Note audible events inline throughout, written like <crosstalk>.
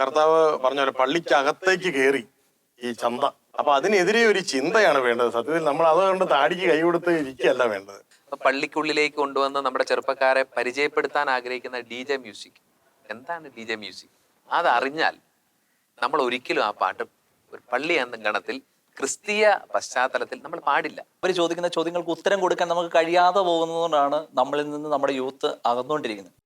കർത്താവ് പറഞ്ഞ പോലെ പള്ളിക്കകത്തേക്ക് കയറി ഈ ചന്ത. അപ്പൊ അതിനെതിരെ ഒരു ചിന്തയാണ് വേണ്ടത്. സത്യത്തിൽ നമ്മൾ അത് കണ്ട് താടിക്ക് കൈ കൊടുത്ത് ഇരിക്കുകയല്ല വേണ്ടത്. പള്ളിക്കുള്ളിലേക്ക് കൊണ്ടുവന്ന് നമ്മുടെ ചെറുപ്പക്കാരെ പരിചയപ്പെടുത്താൻ ആഗ്രഹിക്കുന്ന ഡി ജെ മ്യൂസിക്. എന്താണ് ഡി ജെ മ്യൂസിക്? അത് അറിഞ്ഞാൽ നമ്മൾ ഒരിക്കലും ആ പാട്ട് ഒരു പള്ളി എന്ന ഗണത്തിൽ ക്രിസ്തീയ പശ്ചാത്തലത്തിൽ നമ്മൾ പാടില്ല. അവർ ചോദിക്കുന്ന ചോദ്യങ്ങൾക്ക് ഉത്തരം കൊടുക്കാൻ നമുക്ക് കഴിയാതെ പോകുന്നതുകൊണ്ടാണ് നമ്മളിൽ നിന്ന് നമ്മുടെ യൂത്ത് അകന്നുകൊണ്ടിരിക്കുന്നത്.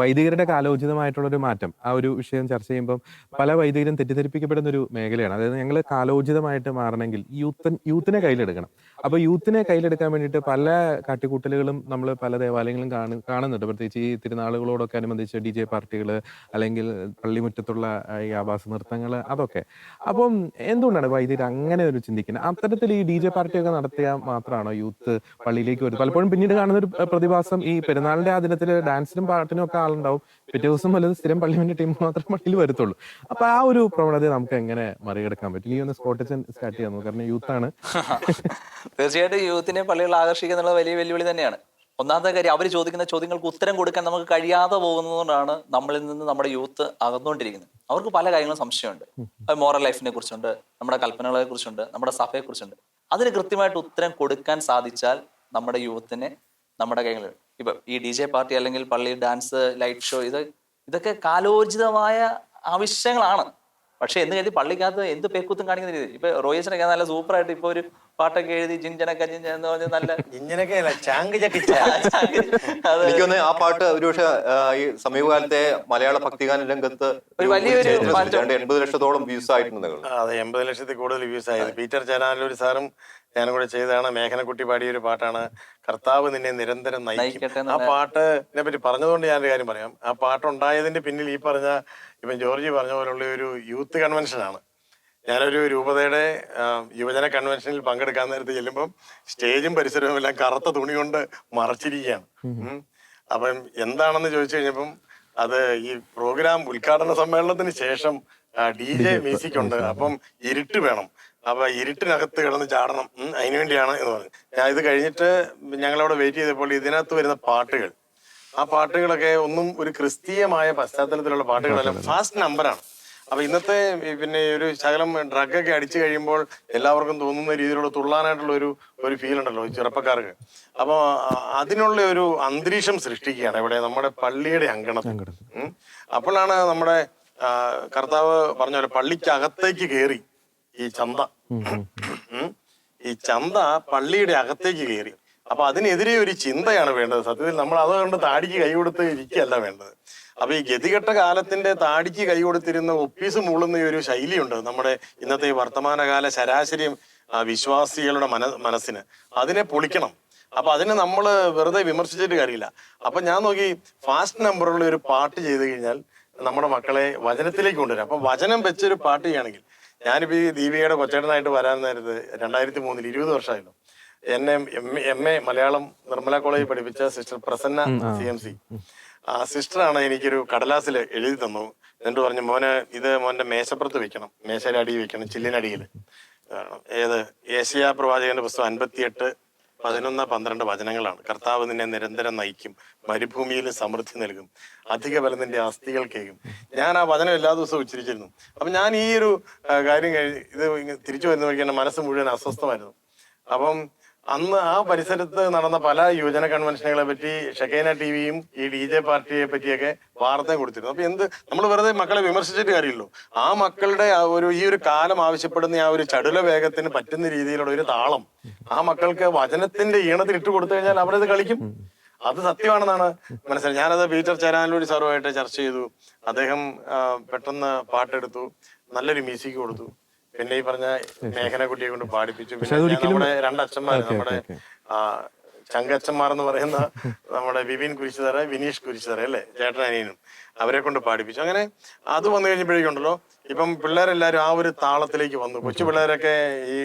വൈദികരുടെ കാലോചിതമായിട്ടുള്ളൊരു മാറ്റം. ആ ഒരു വിഷയം ചർച്ച ചെയ്യുമ്പോൾ പല വൈദികരും തെറ്റിദ്ധരിപ്പിക്കപ്പെടുന്ന ഒരു മേഖലയാണ്. അതായത് ഞങ്ങൾ കാലോചിതമായിട്ട് മാറണമെങ്കിൽ യൂത്ത് യൂത്തിനെ കയ്യിലെടുക്കണം. അപ്പൊ യൂത്തിനെ കയ്യിലെടുക്കാൻ വേണ്ടിയിട്ട് പല കാട്ടിക്കൂട്ടലുകളും നമ്മൾ പല ദേവാലയങ്ങളും കാണു കാണുന്നുണ്ട്. പ്രത്യേകിച്ച് ഈ തിരുനാളുകളോടൊക്കെ അനുബന്ധിച്ച് ഡി ജെ പാർട്ടികൾ അല്ലെങ്കിൽ പള്ളിമുറ്റത്തുള്ള ഈ ആവാസ നൃത്തങ്ങൾ അതൊക്കെ. അപ്പം എന്തുകൊണ്ടാണ് വൈദികർ അങ്ങനെ ഒരു ചിന്തിക്കുന്നത്? അത്തരത്തിൽ ഈ ഡി ജെ പാർട്ടിയൊക്കെ നടത്തിയാൽ മാത്രമാണോ യൂത്ത് പള്ളിയിലേക്ക് വരുന്നത്? പലപ്പോഴും പിന്നീട് കാണുന്ന ഒരു പ്രതിഭാസം ഈ പെരുന്നാളിന്റെ ആ ദിനത്തിൽ ഡാൻസിനും പാട്ടിനും ഒക്കെ ആളുണ്ടാവും പിറ്റേ ദിവസം വല്ലത് സ്ഥിരം പള്ളിമിന്റെ ടീം മാത്രം പള്ളിയിൽ വരത്തുള്ളൂ. അപ്പൊ ആ ഒരു പ്രവണതയെ നമുക്ക് എങ്ങനെ മറികടക്കാൻ പറ്റും? ഈ ഒന്ന് സ്കോട്ടച്ചൻ സ്റ്റാർട്ട് ചെയ്യാൻ കാരണം യൂത്ത് ആണ്. തീർച്ചയായിട്ടും യൂത്തിനെ പള്ളികൾ ആകർഷിക്കുക എന്നുള്ള വലിയ വെല്ലുവിളി തന്നെയാണ്. ഒന്നാമത്തെ കാര്യം അവർ ചോദിക്കുന്ന ചോദ്യങ്ങൾക്ക് ഉത്തരം കൊടുക്കാൻ നമുക്ക് കഴിയാതെ പോകുന്നതുകൊണ്ടാണ് നമ്മളിൽ നിന്ന് നമ്മുടെ യൂത്ത് അകന്നുകൊണ്ടിരിക്കുന്നത്. അവർക്ക് പല കാര്യങ്ങളും സംശയമുണ്ട്. അത് മോറൽ ലൈഫിനെ കുറിച്ചുണ്ട് നമ്മുടെ കൽപ്പനകളെ കുറിച്ചുണ്ട് നമ്മുടെ സഭയെ കുറിച്ചുണ്ട്. അതിന് കൃത്യമായിട്ട് ഉത്തരം കൊടുക്കാൻ സാധിച്ചാൽ നമ്മുടെ യൂത്തിനെ നമ്മുടെ കൈകളിൽ ഇപ്പൊ ഈ ഡി ജെ പാർട്ടി അല്ലെങ്കിൽ പള്ളി ഡാൻസ് ലൈറ്റ് ഷോ ഇത് ഇതൊക്കെ കാലോചിതമായ ആവശ്യങ്ങളാണ്. പക്ഷെ എന്ന് കരുതി പള്ളിക്കകത്ത് എന്ത് പേക്കൂത്തും കാണിക്കുന്ന രീതി ഇപ്പൊ റോയിസിനൊക്കെ നല്ല സൂപ്പറായിട്ട് ഇപ്പൊ ഒരു പാട്ടൊക്കെ എഴുതി ജിഞ്ചനക്ക ജിഞ്ചൻ എന്ന് പറഞ്ഞ നല്ല <laughs> ജിഞ്ചനൊക്കെ <laughs> അതെ. ആ പാട്ട് ഒരുപക്ഷെ ഈ സമീപകാലത്തെ മലയാള ഭക്തിഗാന രംഗത്ത് ഒരു വലിയൊരു എൺപത് ലക്ഷത്തോളം വ്യൂസ് ആയിട്ടുണ്ട് അതെ എൺപത് ലക്ഷത്തിൽ കൂടുതൽ വ്യൂസ് ആയത് പീറ്റർ ഒരു സാറും ഞാനും കൂടെ ചെയ്തതാണ്. മേഘനക്കുട്ടി പാടിയ ഒരു പാട്ടാണ്. കർത്താവ് നിന്നെ നിരന്തരം നയിക്കും. നയിക്കട്ടെ ആ പാട്ട് പാട്ടിനെ പറ്റി പറഞ്ഞതുകൊണ്ട് ഞാനൊരു കാര്യം പറയാം. ആ പാട്ടുണ്ടായതിന്റെ പിന്നിൽ ഈ പറഞ്ഞ ഇപ്പം ജോർജ് പറഞ്ഞ പോലുള്ള ഒരു യൂത്ത് കൺവെൻഷനാണ് ഞാനൊരു രൂപതയുടെ യുവജന കൺവെൻഷനിൽ പങ്കെടുക്കാൻ നേരത്തെ ചെല്ലുമ്പം സ്റ്റേജും പരിസരവും എല്ലാം കറുത്ത തുണി കൊണ്ട് മറച്ചിരിക്കുകയാണ്. ഉം. അപ്പം എന്താണെന്ന് ചോദിച്ചു കഴിഞ്ഞപ്പം അത് ഈ പ്രോഗ്രാം ഉദ്ഘാടന സമ്മേളനത്തിന് ശേഷം ഡി ജെ മ്യൂസിക് ഉണ്ട്. അപ്പം ഇരുട്ട് വേണം. അപ്പൊ ഇരുട്ടിനകത്ത് കിടന്ന് ചാടണം അതിനു വേണ്ടിയാണ് എന്ന് പറഞ്ഞു. ഞാൻ ഇത് കഴിഞ്ഞിട്ട് ഞങ്ങളവിടെ വെയിറ്റ് ചെയ്തപ്പോൾ ഇതിനകത്ത് വരുന്ന പാട്ടുകൾ. ആ പാട്ടുകളൊക്കെ ഒന്നും ഒരു ക്രിസ്തീയമായ പശ്ചാത്തലത്തിലുള്ള പാട്ടുകളല്ല ഫാസ്റ്റ് നമ്പറാണ് അപ്പൊ ഇന്നത്തെ പിന്നെ ഒരു ശകലം ഡ്രഗ് ഒക്കെ അടിച്ചു കഴിയുമ്പോൾ എല്ലാവർക്കും തോന്നുന്ന രീതിയിലുള്ള തുള്ളാനായിട്ടുള്ള ഒരു ഒരു ഫീൽ ഉണ്ടല്ലോ ചെറുപ്പക്കാർക്ക്. അപ്പൊ അതിനുള്ള ഒരു അന്തരീക്ഷം സൃഷ്ടിക്കുകയാണ് ഇവിടെ നമ്മുടെ പള്ളിയുടെ അങ്കണത്തിൽ. ഉം. അപ്പോഴാണ് നമ്മുടെ കർത്താവ് പറഞ്ഞ പോലെ പള്ളിക്കകത്തേക്ക് കയറി ഈ ചന്ത. ഈ ചന്ത പള്ളിയുടെ അകത്തേക്ക് കയറി. അപ്പൊ അതിനെതിരെ ഒരു ചിന്തയാണ് വേണ്ടത്. സത്യത്തിൽ നമ്മൾ അതുകൊണ്ട് താടിക്ക് കൈ കൊടുത്ത് ഇരിക്കുകയല്ല വേണ്ടത്. അപ്പൊ ഈ ഗതികെട്ട കാലത്തിന്റെ താടിക്ക് കൈ കൊടുത്തിരുന്ന ഒപ്പീസ് മൂളുന്ന ഒരു ശൈലിയുണ്ട് നമ്മുടെ ഇന്നത്തെ ഈ വർത്തമാനകാല ശരാശരി വിശ്വാസികളുടെ മന മനസ്സിന്. അതിനെ പൊളിക്കണം. അപ്പൊ അതിനെ നമ്മൾ വെറുതെ വിമർശിച്ചിട്ട് കാര്യമില്ല. അപ്പൊ ഞാൻ നോക്കി ഫാസ്റ്റ് നമ്പറുള്ള ഒരു പാട്ട് ചെയ്ത് കഴിഞ്ഞാൽ നമ്മുടെ മക്കളെ വചനത്തിലേക്ക് കൊണ്ടുവരാം. അപ്പൊ വചനം വെച്ചൊരു പാട്ട് ചെയ്യുകയാണെങ്കിൽ ഞാനിപ്പോ ഈ ദീപികയുടെ കൊച്ചേട്ടനായിട്ട് വരാൻ നേരത്ത് രണ്ടായിരത്തി മൂന്നിൽ ഇരുപത് വർഷമായിരുന്നു എന്നെ എം എ മലയാളം നിർമ്മല കോളേജിൽ പഠിപ്പിച്ച sister Prasanna C M C. ആ സിസ്റ്ററാണ് എനിക്കൊരു കടലാസിൽ എഴുതി തന്നു. എന്നിട്ട് പറഞ്ഞു മോനെ ഇത് മോന്റെ മേശപ്പുറത്ത് വെക്കണം. മേശയുടെ അടിയിൽ വെക്കണം ചില്ലിനടിയിൽ. ഏത് ഏഷ്യ പ്രവാചകന്റെ പുസ്തകം അൻപത്തിയെട്ട് പതിനൊന്ന് പന്ത്രണ്ട് വചനങ്ങളാണ്. കർത്താവ് നിന്നെ നിരന്തരം നയിക്കും മരുഭൂമിയിൽ സമൃദ്ധി നൽകും അധിക ബലം നിന്റെ അസ്ഥികൾ കേൾക്കും ഞാൻ ആ വചനം എല്ലാ ദിവസവും ഉച്ചരിച്ചിരുന്നു. അപ്പൊ ഞാൻ ഈ ഒരു കാര്യം കഴിഞ്ഞ് ഇത് തിരിച്ചു വരുന്ന വഴിക്ക് എന്റെ മനസ്സ് മുഴുവൻ അസ്വസ്ഥമായിരുന്നു. അപ്പം അന്ന് ആ പരിസരത്ത് നടന്ന പല യുവജന കൺവെൻഷനുകളെ പറ്റി ഷെക്കൈന ടി വിയും ഈ ഡി ജെ പാർട്ടിയെ പറ്റിയൊക്കെ വാർത്ത കൊടുത്തിരുന്നു. അപ്പൊ എന്ത് നമ്മൾ വെറുതെ മക്കളെ വിമർശിച്ചിട്ട് കാര്യമില്ലല്ലോ. ആ മക്കളുടെ ആ ഒരു ഈ ഒരു കാലം ആവശ്യപ്പെടുന്ന ആ ഒരു ചടുല വേഗത്തിന് പറ്റുന്ന രീതിയിലുള്ള ഒരു താളം ആ മക്കൾക്ക് വചനത്തിന്റെ ഈണത്തിൽ ഇട്ട് കൊടുത്തു കഴിഞ്ഞാൽ അവരത് കളിക്കും. അത് സത്യമാണെന്നാണ് മനസ്സിലായത്. ഞാനത് പീറ്റർ ചേരാനല്ലൂരി സാറുമായിട്ട് ചർച്ച ചെയ്തു. അദ്ദേഹം പെട്ടെന്ന് പാട്ടെടുത്തു. നല്ലൊരു മ്യൂസിക് കൊടുത്തു. പിന്നെ ഈ പറഞ്ഞ മേഘനക്കുട്ടിയെ കൊണ്ട് പാടിപ്പിച്ചു. പിന്നെ നമ്മുടെ രണ്ടച്ഛന്മാർ നമ്മുടെ ചങ്കച്ചന്മാർ എന്ന് പറയുന്ന നമ്മുടെ വിപിൻ കുരിശുതറ വിനീഷ് കുരിശുതറ അല്ലേ? ചേട്ടൻ അനിയനും അവരെ കൊണ്ട് പാടിപ്പിച്ചു. അങ്ങനെ അത് വന്നു കഴിഞ്ഞപ്പോഴേക്കുണ്ടല്ലോ ഇപ്പം പിള്ളേരെല്ലാരും ആ ഒരു താളത്തിലേക്ക് വന്നു. കൊച്ചു പിള്ളേരൊക്കെ ഈ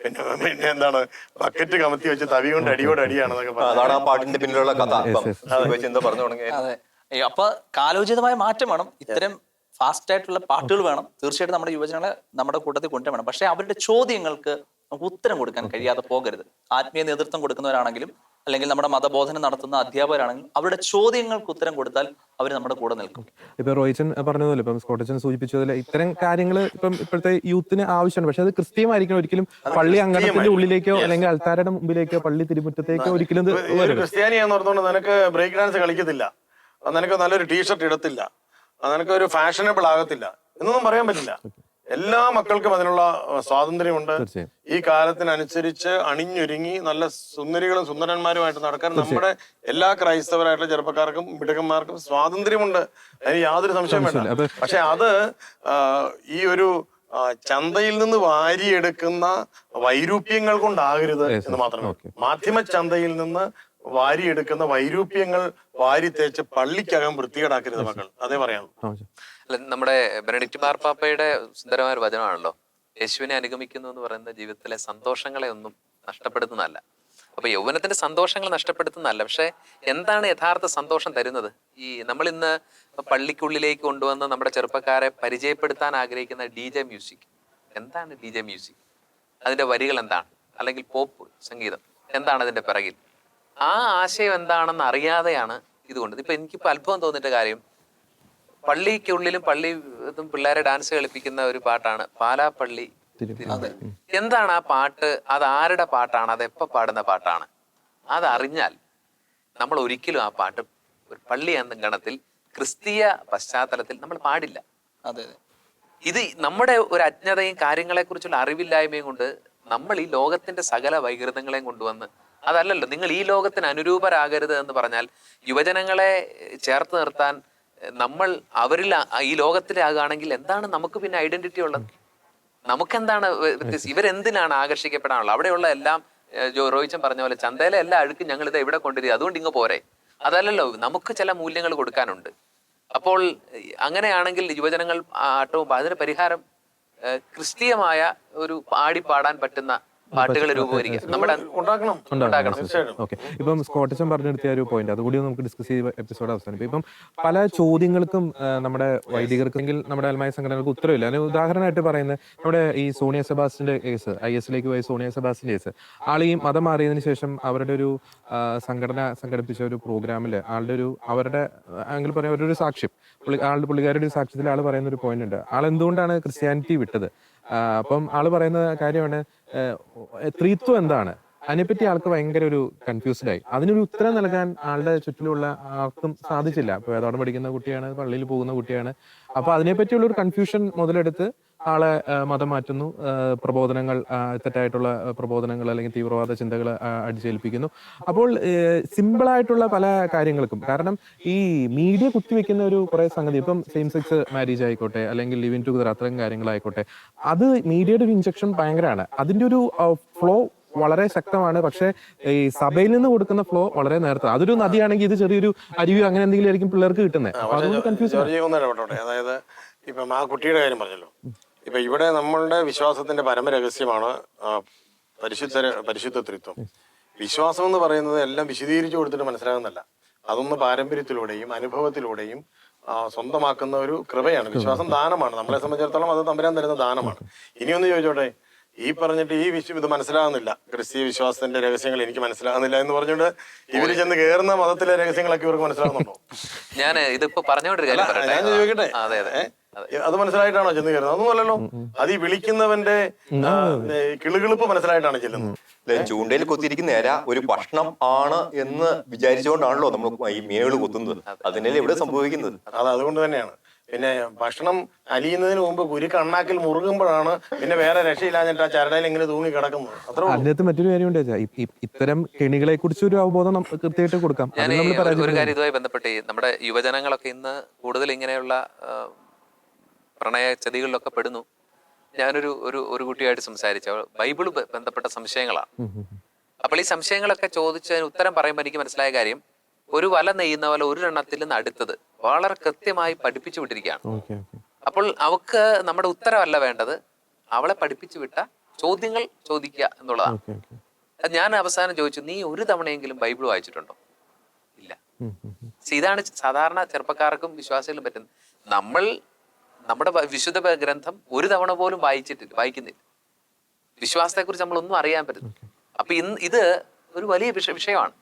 പിന്നെ പിന്നെ എന്താണ് ബക്കറ്റ് കമത്തി വെച്ച് തവി കൊണ്ട് അടിയോട് അടിയാണെന്നൊക്കെ അതാണ് ആ പാട്ടിന്റെ പിന്നിലുള്ള കഥ. ഇപ്പം ഉപേക്ഷ എന്താ പറഞ്ഞു തുടങ്ങിയ അതെ. ഏ, അപ്പൊ കാലോചിതമായ മാറ്റം വേണം. ഇത്തരം ഫാസ്റ്റ് ആയിട്ടുള്ള പാട്ടുകൾ വേണം. തീർച്ചയായിട്ടും നമ്മുടെ യുവജനങ്ങളെ നമ്മുടെ കൂട്ടത്തിൽ കൊണ്ടുവരണം വേണം. പക്ഷെ അവരുടെ ചോദ്യങ്ങൾക്ക് നമുക്ക് ഉത്തരം കൊടുക്കാൻ കഴിയാതെ പോകരുത്. ആത്മീയ നേതൃത്വം കൊടുക്കുന്നവരാണെങ്കിലും അല്ലെങ്കിൽ നമ്മുടെ മതബോധനം നടത്തുന്ന അധ്യാപകരാണെങ്കിൽ അവരുടെ ചോദ്യങ്ങൾക്ക് ഉത്തരം കൊടുത്താൽ അവർ നമ്മുടെ കൂടെ നിൽക്കും. ഇപ്പൊ റോയിച്ചൻ പറഞ്ഞതുപോലെ ഇപ്പം സ്കോട്ടച്ചൻ സൂചിപ്പിച്ചതുപോലെ ഇത്തരം കാര്യങ്ങൾ ഇപ്പം ഇപ്പോഴത്തെ യൂത്തിന് ആവശ്യമാണ്. പക്ഷെ അത് ക്രിസ്ത്യമായിരിക്കണം ഒരിക്കലും പള്ളി അങ്കണത്തിന്റെ ഉള്ളിലേക്കോ അല്ലെങ്കിൽ അൾത്താരയുടെ മുമ്പിലേക്കോ പള്ളി തിരുമുറ്റത്തേക്കോ ഒരിക്കലും ക്രിസ്ത്യാനിയാന്ന് ഓർത്തുകൊണ്ട് നിനക്ക് ബ്രേക്ക് ഡാൻസ് കളിക്കത്തില്ല. നിനക്ക് നല്ലൊരു ടീഷർട്ട് ഇടത്തില്ല. നിനക്ക് ഒരു ഫാഷനബിൾ ആകത്തില്ല. എന്നൊന്നും പറയാൻ പറ്റില്ല. എല്ലാ മക്കൾക്കും അതിനുള്ള സ്വാതന്ത്ര്യമുണ്ട്. ഈ കാലത്തിനനുസരിച്ച് അണിഞ്ഞൊരുങ്ങി നല്ല സുന്ദരികളും സുന്ദരന്മാരുമായിട്ട് നടക്കാൻ നമ്മുടെ എല്ലാ ക്രൈസ്തവരായിട്ടുള്ള ചെറുപ്പക്കാർക്കും മിടുക്കന്മാർക്കും സ്വാതന്ത്ര്യമുണ്ട്. അതിന് യാതൊരു സംശയം വേണ്ട. പക്ഷെ അത് ഈ ഒരു ചന്തയിൽ നിന്ന് വാരിയെടുക്കുന്ന വൈരൂപ്യങ്ങൾ കൊണ്ടാകരുത് എന്ന്. മാത്രമേ മാധ്യമ ചന്തയിൽ നിന്ന് വാരിയെടുക്കുന്ന വൈരൂപ്യങ്ങൾ വാരി തേച്ച് പള്ളിക്കകം വൃത്തികേടാക്കരുത് മക്കൾ. അതേ പറയാം. അല്ല നമ്മുടെ ബെനഡിക്റ്റ് മാർപ്പാപ്പയുടെ സുന്ദരമായ ഒരു വചനമാണല്ലോ. യേശുവിനെ അനുഗമിക്കുന്നു എന്ന് പറയുന്ന ജീവിതത്തിലെ സന്തോഷങ്ങളെ ഒന്നും നഷ്ടപ്പെടുത്തുന്നതല്ല. അപ്പൊ യൗവനത്തിന്റെ സന്തോഷങ്ങൾ നഷ്ടപ്പെടുത്തുന്നതല്ല. പക്ഷെ എന്താണ് യഥാർത്ഥ സന്തോഷം തരുന്നത്? ഈ നമ്മൾ ഇന്ന് പള്ളിക്കുള്ളിലേക്ക് കൊണ്ടുവന്ന് നമ്മുടെ ചെറുപ്പക്കാരെ പരിചയപ്പെടുത്താൻ ആഗ്രഹിക്കുന്ന ഡി ജെ മ്യൂസിക്. എന്താണ് ഡി ജെ മ്യൂസിക്? അതിന്റെ വരികൾ എന്താണ്? അല്ലെങ്കിൽ പോപ്പ് സംഗീതം. എന്താണ് അതിന്റെ പിറകിൽ? ആ ആശയം എന്താണെന്ന് അറിയാതെയാണ് ഇതുകൊണ്ട് ഇപ്പൊ എനിക്കിപ്പോ അത്ഭുതം തോന്നിട്ട കാര്യം പള്ളിക്കുള്ളിലും പള്ളി ഇതും പിള്ളേരെ ഡാൻസ് കളിപ്പിക്കുന്ന ഒരു പാട്ടാണ് പാലാപ്പള്ളി. എന്താണ് ആ പാട്ട്? അത് ആരുടെ പാട്ടാണ്? അത് എപ്പോ പാടുന്ന പാട്ടാണ്? അതറിഞ്ഞാൽ നമ്മൾ ഒരിക്കലും ആ പാട്ട് ഒരു പള്ളി എന്ന ഗണത്തിൽ ക്രിസ്തീയ പശ്ചാത്തലത്തിൽ നമ്മൾ പാടില്ല. അതെ അതെ. ഇത് നമ്മുടെ ഒരു അജ്ഞതയും കാര്യങ്ങളെക്കുറിച്ചുള്ള അറിവില്ലായ്മയും കൊണ്ട് നമ്മൾ ഈ ലോകത്തിന്റെ സകല വൈകൃതങ്ങളെയും കൊണ്ടുവന്ന് അതല്ലല്ലോ നിങ്ങൾ ഈ ലോകത്തിന് അനുരൂപരാകരുത് എന്ന് പറഞ്ഞാൽ യുവജനങ്ങളെ ചേർത്ത് നിർത്താൻ നമ്മൾ അവരിൽ ഈ ലോകത്തിലാകുകയാണെങ്കിൽ എന്താണ് നമുക്ക് പിന്നെ ഐഡന്റിറ്റി ഉള്ളത് നമുക്കെന്താണ് ഇവരെന്തിനാണ് ആകർഷിക്കപ്പെടാനുള്ളത് അവിടെയുള്ള എല്ലാം ജോ റോഹിച്ചൻ പറഞ്ഞ പോലെ ചന്തയിലെ എല്ലാ അഴുക്കും ഞങ്ങൾ ഇത് എവിടെ കൊണ്ടുവരിക അതുകൊണ്ട് ഇങ്ങ് പോരെ അതല്ലല്ലോ നമുക്ക് ചില മൂല്യങ്ങൾ കൊടുക്കാനുണ്ട് അപ്പോൾ അങ്ങനെയാണെങ്കിൽ യുവജനങ്ങൾ ആട്ടവും അതിന് പരിഹാരം ക്രിസ്തീയമായ ഒരു പാടി പാടാൻ പറ്റുന്ന പാട്ടുകൾ രൂപീകരിക്കുക. നമ്മുടെ ഉണ്ടാക്കണം. ഉണ്ടാക്കണം. തീർച്ചയായിട്ടും. ഓക്കെ. ഇപ്പം സ്കോട്ടച്ചൻ പറഞ്ഞെടുത്ത ഒരു പോയിന്റ് അതുകൂടി നമുക്ക് ഡിസ്കസ് ചെയ്ത് എപ്പിസോഡ് അവസാനിപ്പിക്കും. ഇപ്പം പല ചോദ്യങ്ങൾക്കും നമ്മുടെ വൈദികർക്കെങ്കിൽ അല്ലെങ്കിൽ നമ്മുടെ അൽമായ സംഘടനകൾക്ക് ഉത്തരവില്ല. അതിന് ഉദാഹരണമായിട്ട് പറയുന്നത് നമ്മുടെ ഈ സോണിയ സെബാസ്റ്റിന്റെ കേസ് ഐ എസിലേക്ക് പോയ സോണിയ സെബാസ്റ്റിന്റെ കേസ് ആൾ ഈ മതം മാറിയതിനു ശേഷം അവരുടെ ഒരു സംഘടന സംഘടിപ്പിച്ച ഒരു പ്രോഗ്രാമിൽ ആളുടെ ഒരു അവരുടെ അങ്ങനെ പറയാം അവരുടെ ഒരു സാക്ഷ്യം. ആളുടെ പുള്ളിക്കാരുടെ ഒരു സാക്ഷ്യത്തിൽ ആൾ പറയുന്ന ഒരു പോയിന്റ് ഉണ്ട്. ആൾ എന്തുകൊണ്ടാണ് ക്രിസ്ത്യാനിറ്റി വിട്ടത്? അപ്പം ആൾ പറയുന്ന കാര്യമാണ് സ്ത്രീത്വം എന്താണ്? അതിനെപ്പറ്റി ആൾക്ക് ഭയങ്കര ഒരു കൺഫ്യൂസ്ഡ് ആയി. അതിനൊരു ഉത്തരം നൽകാൻ ആളുടെ ചുറ്റിലുള്ള ആർക്കും സാധിച്ചില്ല. വേദോടം പഠിക്കുന്ന കുട്ടിയാണ് പള്ളിയിൽ പോകുന്ന കുട്ടിയാണ്. അപ്പൊ അതിനെപ്പറ്റിയുള്ള ഒരു കൺഫ്യൂഷൻ മുതലെടുത്ത് ആളെ മതം മാറ്റുന്നു. പ്രബോധനങ്ങൾ തെറ്റായിട്ടുള്ള പ്രബോധനങ്ങൾ അല്ലെങ്കിൽ തീവ്രവാദ ചിന്തകൾ അടിച്ചേൽപ്പിക്കുന്നു. അപ്പോൾ സിമ്പിളായിട്ടുള്ള പല കാര്യങ്ങൾക്കും കാരണം ഈ മീഡിയ കുത്തിവെക്കുന്ന ഒരു കുറെ സംഗതി ഇപ്പം സെയിം സെക്സ് മാരേജ് ആയിക്കോട്ടെ അല്ലെങ്കിൽ ലിവിൻ ടുഗദർ അത്തരം കാര്യങ്ങളായിക്കോട്ടെ അത് മീഡിയയുടെ ഒരു ഇഞ്ചക്ഷൻ ഭയങ്കരമാണ്. അതിന്റെ ഒരു ഫ്ലോ വളരെ ശക്തമാണ്. പക്ഷേ ഈ സഭയിൽ നിന്ന് കൊടുക്കുന്ന ഫ്ലോ വളരെ നേരത്തെ. അതൊരു നദിയാണെങ്കിൽ ഇത് ചെറിയൊരു അരുവിയോ അങ്ങനെ എന്തെങ്കിലും ആയിരിക്കും പിള്ളേർക്ക് കിട്ടുന്നത് അതുകൊണ്ട് ജോർജി അതായത് ഇപ്പം ആ കുട്ടിയുടെ കാര്യം പറഞ്ഞല്ലോ. ഇപ്പൊ ഇവിടെ നമ്മളുടെ വിശ്വാസത്തിന്റെ പരമരഹസ്യമാണ് രഹസ്യമാണ് പരിശുദ്ധ പരിശുദ്ധ ത്രിത്വം. വിശ്വാസം എന്ന് പറയുന്നത് എല്ലാം വിശദീകരിച്ചു കൊടുത്തിട്ട് മനസ്സിലാകുന്നല്ല അതൊന്ന് പാരമ്പര്യത്തിലൂടെയും അനുഭവത്തിലൂടെയും സ്വന്തമാക്കുന്ന ഒരു കൃപയാണ്. വിശ്വാസം ദാനമാണ്. നമ്മളെ സംബന്ധിച്ചിടത്തോളം അത് തമ്പരാൻ തരുന്ന ദാനമാണ്. ഇനിയൊന്ന് ചോദിച്ചോട്ടെ? ഈ പറഞ്ഞിട്ട് ഈ വിശ്വം ഇത് മനസ്സിലാകുന്നില്ല. ക്രിസ്തീയ വിശ്വാസത്തിന്റെ രഹസ്യങ്ങൾ എനിക്ക് മനസ്സിലാകുന്നില്ല എന്ന് പറഞ്ഞുകൊണ്ട് ഇവർ ചെന്ന് കയറുന്ന മതത്തിലെ രഹസ്യങ്ങളൊക്കെ ഇവർക്ക് മനസ്സിലാകുന്നുണ്ടോ? ഞാൻ ഇതിപ്പോ പറഞ്ഞോണ്ടിരിക്കട്ടെ ഞാൻ ചോദിക്കട്ടെ? അതെ അതെ? അത്. മനസ്സിലായിട്ടാണോ ചെന്ന് കയറുന്നത്? അതൊന്നുമല്ലല്ലോ അത് ഈ വിളിക്കുന്നവന്റെ കിളുകിളിപ്പ് മനസ്സിലായിട്ടാണ് ചെല്ലുന്നത്. അല്ലെ? ചൂണ്ടയിൽ കൊത്തിയിരിക്കുന്ന നേര ഒരു ഭക്ഷണം ആണ് എന്ന് വിചാരിച്ചുകൊണ്ടാണല്ലോ നമ്മൾ ഈ മേൾ കൊത്തുന്നത്. അതിനല്ലേ ഇവിടെ സംഭവിക്കുന്നത്? അത് അതുകൊണ്ട് തന്നെയാണ്. പിന്നെ ഭക്ഷണം അലിയുന്നതിന് മുമ്പ് കുരു കണ്ണാക്കിൽ മുറുകുമ്പോഴാണ് പിന്നെ വേറെ രക്ഷയില്ലാഞ്ഞിട്ട് ആ ചരടയിൽ ഇങ്ങനെ തൂങ്ങി കിടക്കുന്നത്. അത്ര അതിനകത്ത് മറ്റൊരു കാര്യമുണ്ട് ഇ- ഇത്തരം കെണികളെ കുറിച്ച് ഒരു അവബോധം കൃത്യമായിട്ട് കൊടുക്കാം. ഒരു കാര്യം ഇതുമായി ബന്ധപ്പെട്ട് നമ്മുടെ യുവജനങ്ങളൊക്കെ ഇന്ന് കൂടുതൽ ഇങ്ങനെയുള്ള ആ, പ്രണയ ചതികളിലൊക്കെ പെടുന്നു. ഞാനൊരു ഒരു ഒരു കുട്ടിയായിട്ട് സംസാരിച്ചു. ബൈബിൾ ബന്ധപ്പെട്ട സംശയങ്ങളാണ് അപ്പോൾ ഈ സംശയങ്ങളൊക്കെ ചോദിച്ചതിന് ഉത്തരം പറയുമ്പോൾ എനിക്ക് മനസ്സിലായ കാര്യം ഒരു വല നെയ്യുന്ന പോലെ ഒരു എണ്ണത്തിൽ നിന്ന് അടുത്തത് വളരെ കൃത്യമായി പഠിപ്പിച്ചു വിട്ടിരിക്കുകയാണ്. അപ്പോൾ അവക്ക് നമ്മുടെ ഉത്തരമല്ല വേണ്ടത് അവളെ പഠിപ്പിച്ചു വിട്ട ചോദ്യങ്ങൾ ചോദിക്കുക എന്നുള്ളതാണ്. ഞാൻ അവസാനം ചോദിച്ചു നീ ഒരു തവണയെങ്കിലും ബൈബിൾ വായിച്ചിട്ടുണ്ടോ? ഇല്ല. ഇതാണ് സാധാരണ ചെറുപ്പക്കാർക്കും വിശ്വാസികളും പറ്റുന്നത്. നമ്മൾ നമ്മുടെ വിശുദ്ധ ഗ്രന്ഥം ഒരു തവണ പോലും വായിച്ചിട്ടില്ല വായിക്കുന്നില്ല. വിശ്വാസത്തെക്കുറിച്ച് നമ്മളൊന്നും അറിയാൻ പറ്റുന്നു അപ്പൊ ഇന്ന് ഇത് ഒരു വലിയ വിഷ വിഷയമാണ്.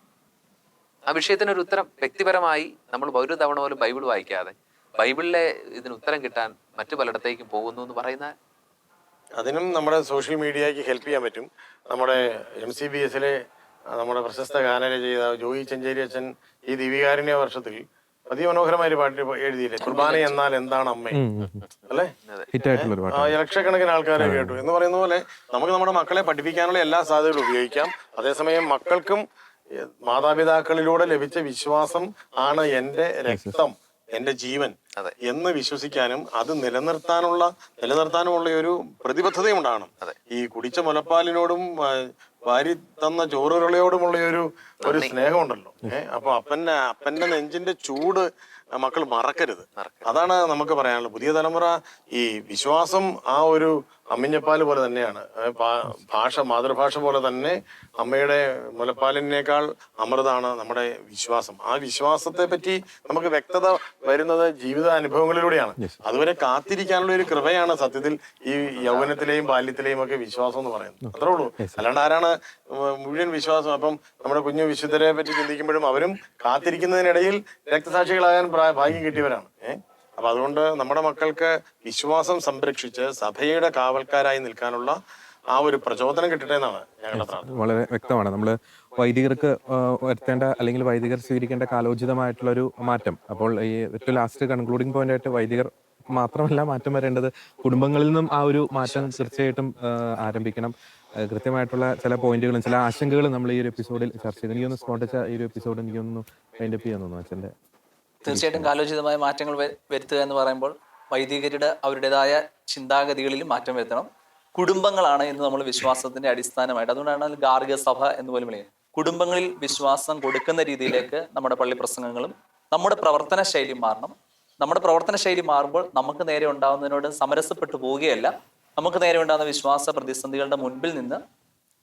ആ വിഷയത്തിന് ഒരു ഉത്തരം വ്യക്തിപരമായി നമ്മൾ ഒരു തവണ പോലും ബൈബിൾ വായിക്കാതെ ബൈബിളിലെ ഇതിന് ഉത്തരം കിട്ടാൻ മറ്റു പലയിടത്തേക്കും പോകുന്നു എന്ന് പറയുന്ന അതിനും നമ്മുടെ സോഷ്യൽ മീഡിയയ്ക്ക് ഹെൽപ്പ് ചെയ്യാൻ പറ്റും. നമ്മുടെ എം സി ബി എസിലെ നമ്മുടെ പ്രശസ്ത ഗാനരചയിതാവ് ജോയി ചെഞ്ചേരി അച്ഛൻ ഈ ദിവികാരുണ്യ വർഷത്തിൽ അതിമനോഹരമായ ഒരു പാട്ട് എഴുതിയില്ലേ? കുർബാന എന്നാൽ എന്താണ് അമ്മ? അല്ലേ? ലക്ഷക്കണക്കിന് ആൾക്കാരെ കേട്ടു. എന്ന് പറയുന്ന പോലെ നമുക്ക് നമ്മുടെ മക്കളെ പഠിപ്പിക്കാനുള്ള എല്ലാ സാധ്യതകളും ഉപയോഗിക്കാം. അതേസമയം മക്കൾക്കും മാതാപിതാക്കളിലൂടെ ലഭിച്ച വിശ്വാസം ആണ് എന്റെ രക്തം എന്റെ ജീവൻ എന്ന് വിശ്വസിക്കാനും അത് നിലനിർത്താനുള്ള നിലനിർത്താനുമുള്ള ഒരു പ്രതിബദ്ധതയും ഉണ്ടാകണം. ഈ കുടിച്ച മുലപ്പാലിനോടും വാരി തന്ന ചോറുകളിയോടുമുള്ള ഒരു ഒരു സ്നേഹമുണ്ടല്ലോ. ഏഹ് അപ്പൊ അപ്പന്റെ അപ്പന്റെ നെഞ്ചിന്റെ ചൂട് മക്കൾ മറക്കരുത്. അതാണ് നമുക്ക് പറയാനുള്ളത്. പുതിയ തലമുറ ഈ വിശ്വാസം ആ ഒരു അമ്മിഞ്ഞപ്പാൽ പോലെ തന്നെയാണ്. ഭാഷ മാതൃഭാഷ പോലെ തന്നെ അമ്മയുടെ മുലപ്പാലിനേക്കാൾ അമൃതാണ് നമ്മുടെ വിശ്വാസം. ആ വിശ്വാസത്തെ പറ്റി നമുക്ക് വ്യക്തത വരുന്നത് ജീവിത അനുഭവങ്ങളിലൂടെയാണ് അതുവരെ കാത്തിരിക്കാനുള്ള ഒരു കൃപയാണ് സത്യത്തിൽ ഈ യൗവനത്തിലെയും ബാല്യത്തിലെയും ഒക്കെ വിശ്വാസം എന്ന് പറയുന്നത്. അത്രേ ഉള്ളൂ. അല്ലാണ്ട് ആരാണ് മുഴുവൻ വിശ്വാസം? അപ്പം നമ്മുടെ കുഞ്ഞു വിശുദ്ധരെ പറ്റി ചിന്തിക്കുമ്പോഴും അവരും കാത്തിരിക്കുന്നതിനിടയിൽ രക്തസാക്ഷികളാകാൻ ഭാഗ്യം കിട്ടിയവരാണ്. ഏഹ് അപ്പൊ അതുകൊണ്ട് നമ്മുടെ മക്കൾക്ക് വിശ്വാസം സംരക്ഷിച്ച് സഭയുടെ കാവൽക്കാരായി നിൽക്കാനുള്ള ആ ഒരു പ്രചോദനം കിട്ടട്ടെ എന്നാണ് ഞങ്ങളുടെ പ്രാർത്ഥന. വളരെ വ്യക്തമാണ്. നമ്മൾ വൈദികർക്ക് വരുത്തേണ്ട അല്ലെങ്കിൽ വൈദികർ സ്വീകരിക്കേണ്ട കാലോചിതമായിട്ടുള്ള ഒരു മാറ്റം. അപ്പോൾ ഈ ഏറ്റവും ലാസ്റ്റ് കൺക്ലൂഡിംഗ് പോയിന്റ് ആയിട്ട് വൈദികർ മാത്രമല്ല മാറ്റം വരേണ്ടത് കുടുംബങ്ങളിൽ നിന്നും ആ ഒരു മാറ്റം തീർച്ചയായിട്ടും ആരംഭിക്കണം. കൃത്യമായിട്ടുള്ള ചില പോയിന്റുകളും ചില ആശങ്കകളും നമ്മൾ ഈ ഒരു എപ്പിസോഡിൽ ചർച്ച ചെയ്തു. എനിക്കൊന്ന് സ്പോട്ടിച്ച ഈ ഒരു എപ്പിസോഡ് എനിക്കൊന്ന് വൈൻഡപ്പ് ചെയ്യാൻ തോന്നുന്നു അച്ഛന്റെ തീർച്ചയായിട്ടും കാലോചിതമായ മാറ്റങ്ങൾ വരുത്തുക എന്ന് പറയുമ്പോൾ വൈദികരുടെ അവരുടേതായ ചിന്താഗതികളിൽ മാറ്റം വരുത്തണം. കുടുംബങ്ങളാണ് എന്ന് നമ്മൾ വിശ്വാസത്തിന്റെ അടിസ്ഥാനമായിട്ട്. അതുകൊണ്ടാണ് ഗാർഹിക സഭ എന്ന് പോലും വിളിക്കുന്നത്. കുടുംബങ്ങളിൽ വിശ്വാസം കൊടുക്കുന്ന രീതിയിലേക്ക് നമ്മുടെ പള്ളി പ്രസംഗങ്ങളും നമ്മുടെ പ്രവർത്തന ശൈലി മാറണം. നമ്മുടെ പ്രവർത്തന ശൈലി മാറുമ്പോൾ നമുക്ക് നേരെ ഉണ്ടാകുന്നതിനോട് സമരസപ്പെട്ടു പോവുകയല്ല. നമുക്ക് നേരെ ഉണ്ടാകുന്ന വിശ്വാസ പ്രതിസന്ധികളുടെ മുൻപിൽ നിന്ന്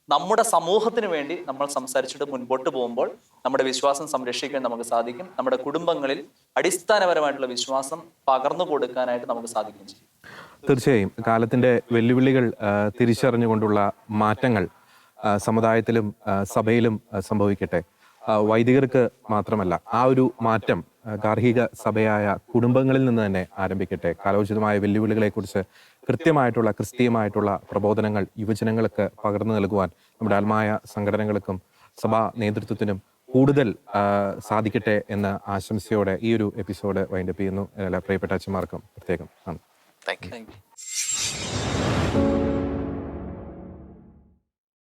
നമ്മുടെ സമൂഹത്തിന് വേണ്ടി നമ്മൾ സംസാരിച്ചിട്ട് മുൻപോട്ട് പോകുമ്പോൾ നമ്മുടെ വിശ്വാസം സംരക്ഷിക്കാൻ നമുക്ക് സാധിക്കും. നമ്മുടെ കുടുംബങ്ങളിൽ അടിസ്ഥാനപരമായിട്ടുള്ള വിശ്വാസം പകർന്നു കൊടുക്കാനായിട്ട് നമുക്ക് സാധിക്കും ചെയ്യും. തീർച്ചയായും. കാലത്തിന്റെ വെല്ലുവിളികൾ തിരിച്ചറിഞ്ഞുകൊണ്ടുള്ള മാറ്റങ്ങൾ സമുദായത്തിലും സഭയിലും സംഭവിക്കട്ടെ. വൈദികർക്ക് മാത്രമല്ല ആ ഒരു മാറ്റം ഗാർഹിക സഭയായ കുടുംബങ്ങളിൽ നിന്ന് തന്നെ ആരംഭിക്കട്ടെ. കാലോചിതമായ വെല്ലുവിളികളെക്കുറിച്ച് കൃത്യമായിട്ടുള്ള ക്രിസ്തീയമായിട്ടുള്ള പ്രബോധനങ്ങൾ യുവജനങ്ങൾക്ക് പകർന്നു നൽകുവാൻ നമ്മുടെ ആത്മായ സംഘടനകൾക്കും സഭാ നേതൃത്വത്തിനും കൂടുതൽ സാധിക്കട്ടെ എന്ന ആശംസയോടെ ഈ ഒരു എപ്പിസോഡ് വൈൻഡപ്പ് ചെയ്യുന്നു. എല്ലാ പ്രിയപ്പെട്ട അച്ഛന്മാർക്കും പ്രത്യേകം നന്ദി. Thank you thank you